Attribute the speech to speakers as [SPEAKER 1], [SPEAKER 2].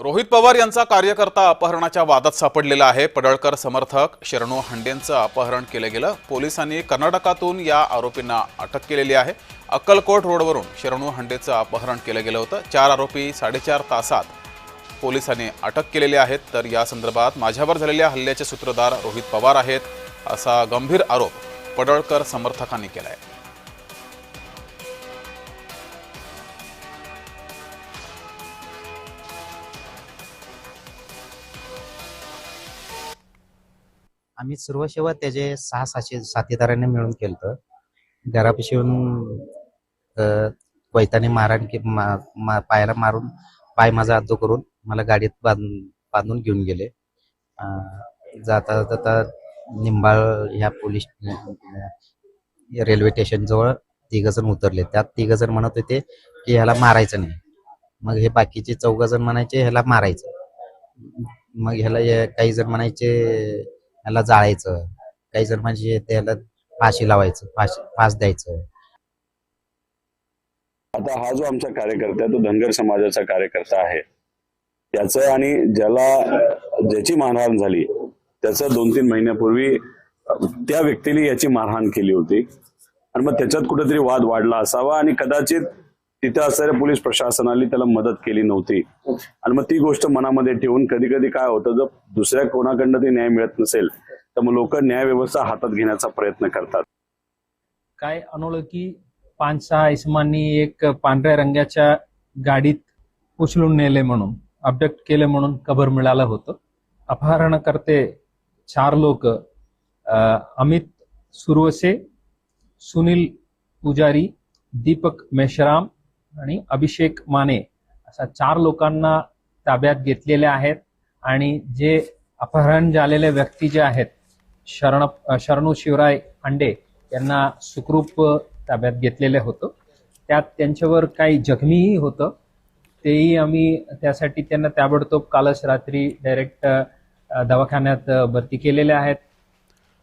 [SPEAKER 1] रोहित पवार यांचा कार्यकर्ता अपहरणाच्या वादात सापडलेला आहे. पडळकर समर्थक शरणू हंडेंचं अपहरण केलं गेलं. पोलिसांनी कर्नाटकातून या आरोपींना अटक केलेली आहे. अक्कलकोट रोडवरून शरणू हंडेचं अपहरण केलं गेलं होतं. चार आरोपी साडेचार तासात पोलिसांनी अटक केलेली आहेत. तर या संदर्भात माझ्यावर झालेल्या हल्ल्याचे सूत्रधार रोहित पवार आहेत असा गंभीर आरोप पडळकर समर्थकांनी केला आहे
[SPEAKER 2] आम्ही सर्व सेवा त्याचे सहा सातशे साथीदारांनी मिळून केलं घरापाशी येऊन मारण की मा- मा- पायाला मारून पाय माझा अद्दो करून मला गाडीत बांधून बांधून घेऊन गेले. जाता जाता निंबाळ ह्या पोलीस रेल्वे स्टेशन जवळ तिघ जण उतरले. त्यात तिघ जण म्हणत होते की ह्याला मारायचं नाही. मग हे बाकीचे चौघ जण म्हणायचे ह्याला मारायचं. मग ह्याला हे- काही जण म्हणायचे त्याला जाळायचं. काही जण म्हणजे त्याला फाशी लावायचं फाशी फास द्यायचं.
[SPEAKER 3] आता हा जो आमचा कार्यकर्ता आहे तो धनगर समाजाचा कार्यकर्ता आहे. त्याच आणि ज्याला ज्याची मारहाण झाली त्याचं दोन तीन महिन्यापूर्वी त्या व्यक्तीने याची मारहाण केली होती. आणि मग त्याच्यात कुठेतरी वाद वाढला असावा आणि कदाचित तिथं असणाऱ्या पोलीस प्रशासनाने त्याला मदत केली नव्हती. आणि मग ती गोष्ट मनामध्ये ठेवून कधी कधी काय होतं जर दुसऱ्या कोणाकडनं ते न्याय मिळत नसेल तर मग लोक न्याय व्यवस्था हातात घेण्याचा प्रयत्न करतात.
[SPEAKER 4] काय अनोळखी पाच सहा इसमांनी एक पांढऱ्या रंगाच्या गाडीत उचलून नेले म्हणून अबडक्ट केले म्हणून कबर मिळालं होतं. अपहरणकर्ते चार लोक अमित सुरवसे सुनील पुजारी दीपक मेश्राम आणि अभिषेक माने अशा चार लोकांना ताब्यात घेतलेल्या आहेत आणि जे अपहरण झालेले व्यक्ती जे आहेत शरण शरणू शिवराय अंडे यांना सुखरूप ताब्यात घेतलेलं होतं. त्यात त्यांच्यावर काही जखमीही होतं. तेही आम्ही त्यासाठी त्यांना ताबडतोब कालच रात्री डायरेक्ट दवाखान्यात भरती केलेले आहेत.